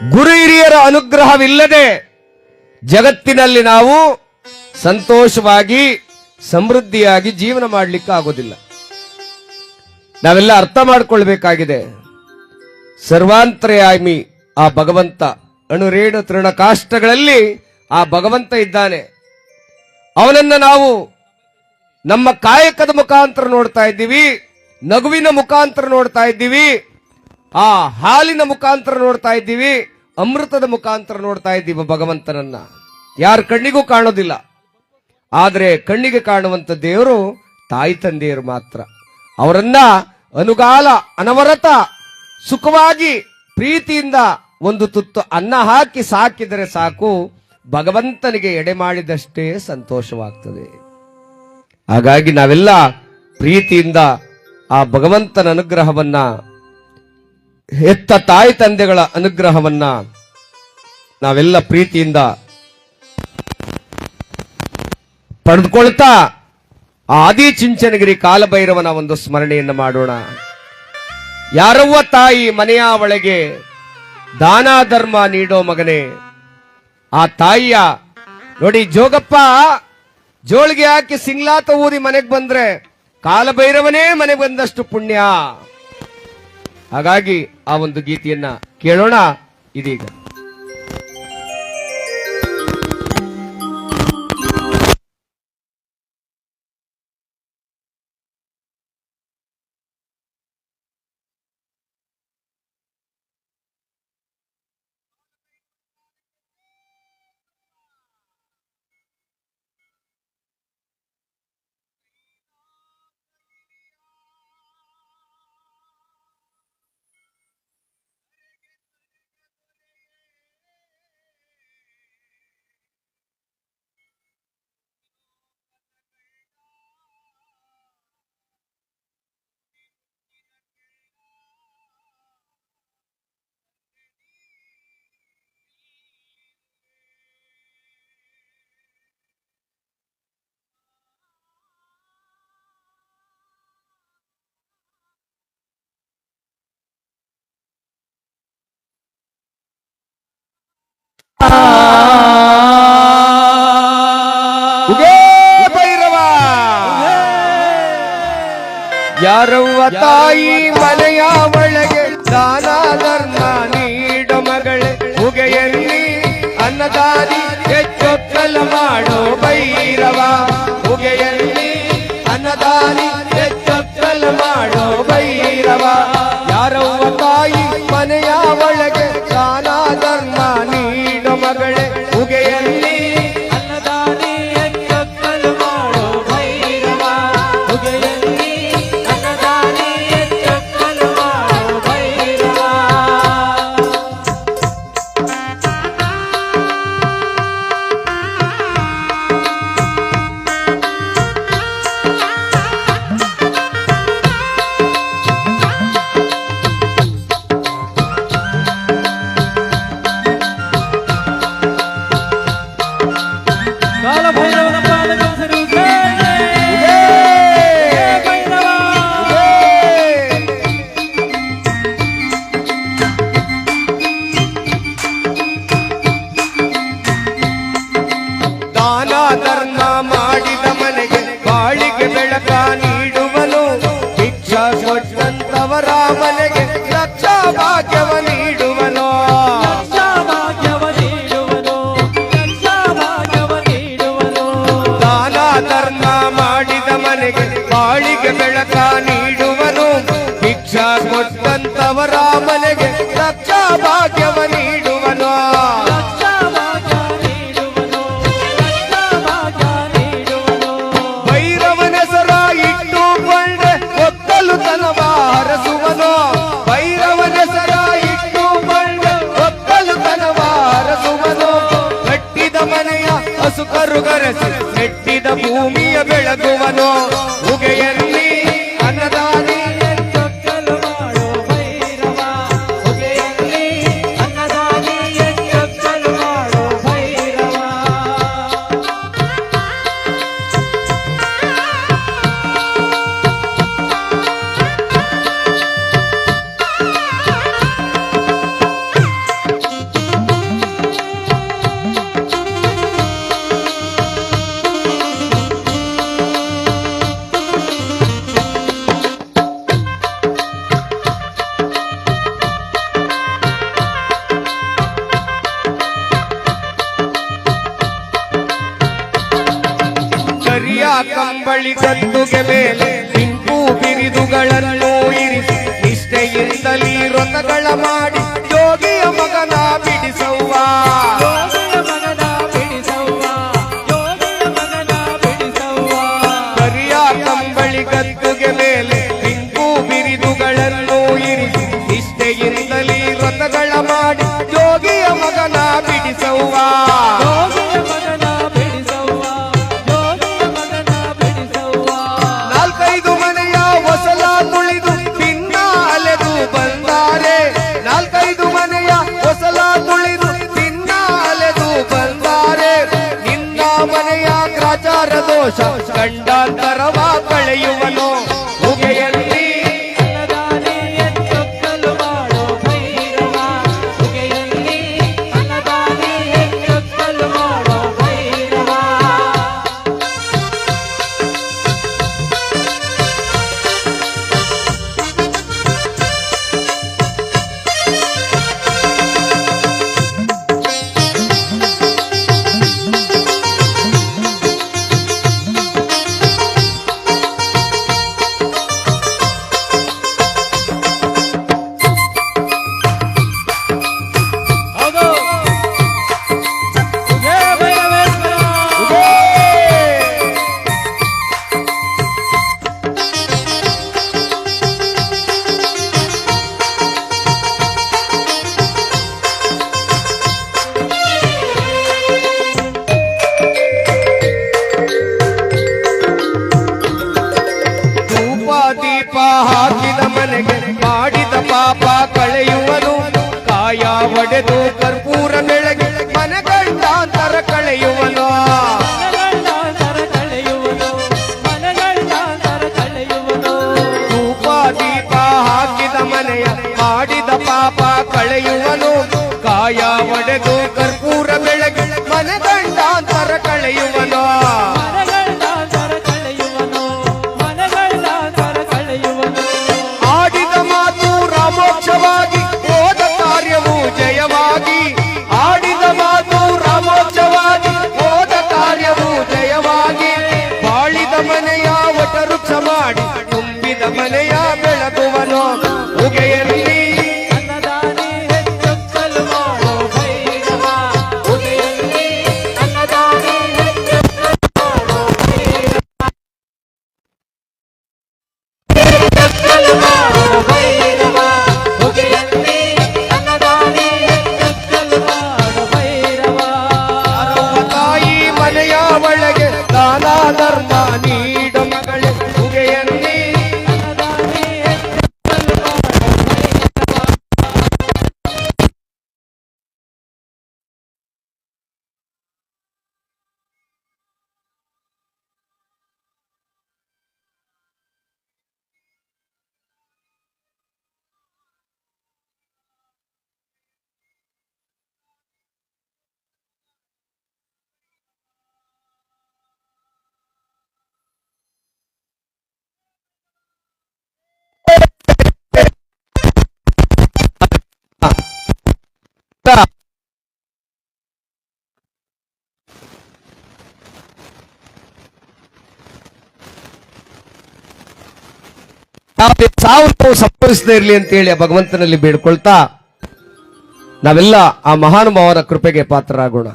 ಗುರು ಹಿರಿಯರ ಅನುಗ್ರಹವಿಲ್ಲದೆ ಜಗತ್ತಿನಲ್ಲಿ ನಾವು ಸಂತೋಷವಾಗಿ, ಸಮೃದ್ಧಿಯಾಗಿ ಜೀವನ ಮಾಡಲಿಕ್ಕೆ ಆಗೋದಿಲ್ಲ. ನಾವೆಲ್ಲ ಅರ್ಥ ಮಾಡಿಕೊಳ್ಬೇಕಾಗಿದೆ. ಸರ್ವಾಂತರ್ಯಾಮಿ ಆ ಭಗವಂತ, ಅಣುರೇಣು ತೃಣ ಕಾಷ್ಟಗಳಲ್ಲಿ ಆ ಭಗವಂತ ಇದ್ದಾನೆ. ಅವನನ್ನ ನಾವು ನಮ್ಮ ಕಾಯಕದ ಮುಖಾಂತರ ನೋಡ್ತಾ ಇದ್ದೀವಿ, ನಗುವಿನ ಮುಖಾಂತರ ನೋಡ್ತಾ ಇದ್ದೀವಿ ಆ ಹಾಲಿನ ಮುಖಾಂತರ ನೋಡ್ತಾ ಇದ್ದೀವಿ, ಅಮೃತದ ಮುಖಾಂತರ ನೋಡ್ತಾ ಇದ್ದೀವಿ ಭಗವಂತನನ್ನ. ಯಾರ ಕಣ್ಣಿಗೂ ಕಾಣೋದಿಲ್ಲ. ಆದರೆ ಕಣ್ಣಿಗೆ ಕಾಣುವಂತ ದೇವರು ತಾಯಿ ತಂದೆಯರು ಮಾತ್ರ. ಅವರನ್ನ ಅನುಗಾಲ, ಅನವರತ, ಸುಖವಾಗಿ, ಪ್ರೀತಿಯಿಂದ ಒಂದು ತುತ್ತು ಅನ್ನ ಹಾಕಿ ಸಾಕಿದರೆ ಸಾಕು, ಭಗವಂತನಿಗೆ ಎಡೆ ಮಾಡಿದಷ್ಟೇ ಸಂತೋಷವಾಗ್ತದೆ. ಹಾಗಾಗಿ ನಾವೆಲ್ಲ ಪ್ರೀತಿಯಿಂದ ಆ ಭಗವಂತನ ಅನುಗ್ರಹವನ್ನ ಹೆತ್ತ ತಾಯಿ ತಂದೆಗಳ ಅನುಗ್ರಹವನ್ನ ನಾವೆಲ್ಲ ಪ್ರೀತಿಯಿಂದ ಪಡೆದುಕೊಳ್ತಾ ಆದಿ ಚಿಂಚನಗಿರಿ ಕಾಲಭೈರವನ ಒಂದು ಸ್ಮರಣೆಯನ್ನು ಮಾಡೋಣ. ಯಾರವ್ವ ತಾಯಿ ಮನೆಯ ಒಳಗೆ ದಾನ ಧರ್ಮ ನೀಡೋ ಮಗನೇ, ಆ ತಾಯಿಯ ನೋಡಿ ಜೋಗಪ್ಪ ಜೋಳಿಗೆ ಹಾಕಿ ಸಿಂಗ್ಲಾತ ಊರಿ ಮನೆಗೆ ಬಂದ್ರೆ ಕಾಲಭೈರವನೇ ಮನೆಗೆ ಬಂದಷ್ಟು ಪುಣ್ಯ. ಹಾಗಾಗಿ ಆ ಒಂದು ಗೀತೆಯನ್ನ ಕೇಳೋಣ ಇದೀಗ. ಯಾರವ್ವ ತಾಯಿ ಮನೆಯ ಒಳಗೆ ದಾನ, ಧರ್ಮ ನೀಡ ಮಗಳೇ, ಉಗೆಯಲ್ಲಿ ಅನ್ನದಾನಿ ಹೆಚ್ಚೊತ್ತಲ ಮಾಡೋ ಭೈರವ. ಉಗೆಯಲ್ಲಿ ಅನ್ನದಾರಿ ಹೆಚ್ಚೊತ್ತಲ ಧರ್ಮ ಮಾಡಿದ ಮನೆಗೆ ಬಾಳಿಗೆ ಬೆಳಕ ನೀಡುವನು ಭಿಕ್ಷಾ ಕೊಟ್ಟಂತವರ ಮನೆಗೆ ರಕ್ಷಾ ಭಾಗ್ಯವ ನೀಡುವನು. ದಾನ ಧರ್ಮ ಮಾಡಿದ ಮನೆಗೆ ಬಾಳಿಗೆ ಬೆಳಕ ನೀಡುವನು ಭಿಕ್ಷಾ ಕೊಟ್ಟಂತವರ ಮನೆಗೆ ರಕ್ಷಾ ಭಾಗ್ಯವ ನೀಡುವನು. ನೆಟ್ಟಿದ ಭೂಮಿಯ ಬೆಳಗುವನು ಕದ್ದುಗೆ ಮೇಲೆ ಬಿಂಕು ಬಿರಿದುಗಳನ್ನು ಇರಿಸಿ ನಿಷ್ಠೆಯಿಂದಲೇ ವ್ರತಗಳ ಮಾಡಿ பாரதோஷம். கண்டாந்தரவா களையும் ಕರ್ಪೂರ ಬೆಳಗ್ಗೆ ಮನಗಂಡಾಂತರ ಕಳೆಯುವನು ಕಳೆಯುವನು. ಧೂಪ, ದೀಪ ಹಾಕಿದ ಮನೆಯ ಮಾಡಿದ ಪಾಪ ಕಳೆಯುವನು. ಕಾಯ ಒಡೆದು ಕರ್ಪೂರ ಬೆಳಗ್ಗೆ ಮನಗಂಡಾಂತರ ಕಳೆಯುವನು. ಸಾವು ನೋವು ಸಂಭವಿಸದೇ ಇರಲಿ ಅಂತೇಳಿ ಆ ಭಗವಂತನಲ್ಲಿ ಬೇಡ್ಕೊಳ್ತಾ ನಾವೆಲ್ಲ ಆ ಮಹಾನುಭಾವರ ಕೃಪೆಗೆ ಪಾತ್ರರಾಗೋಣ.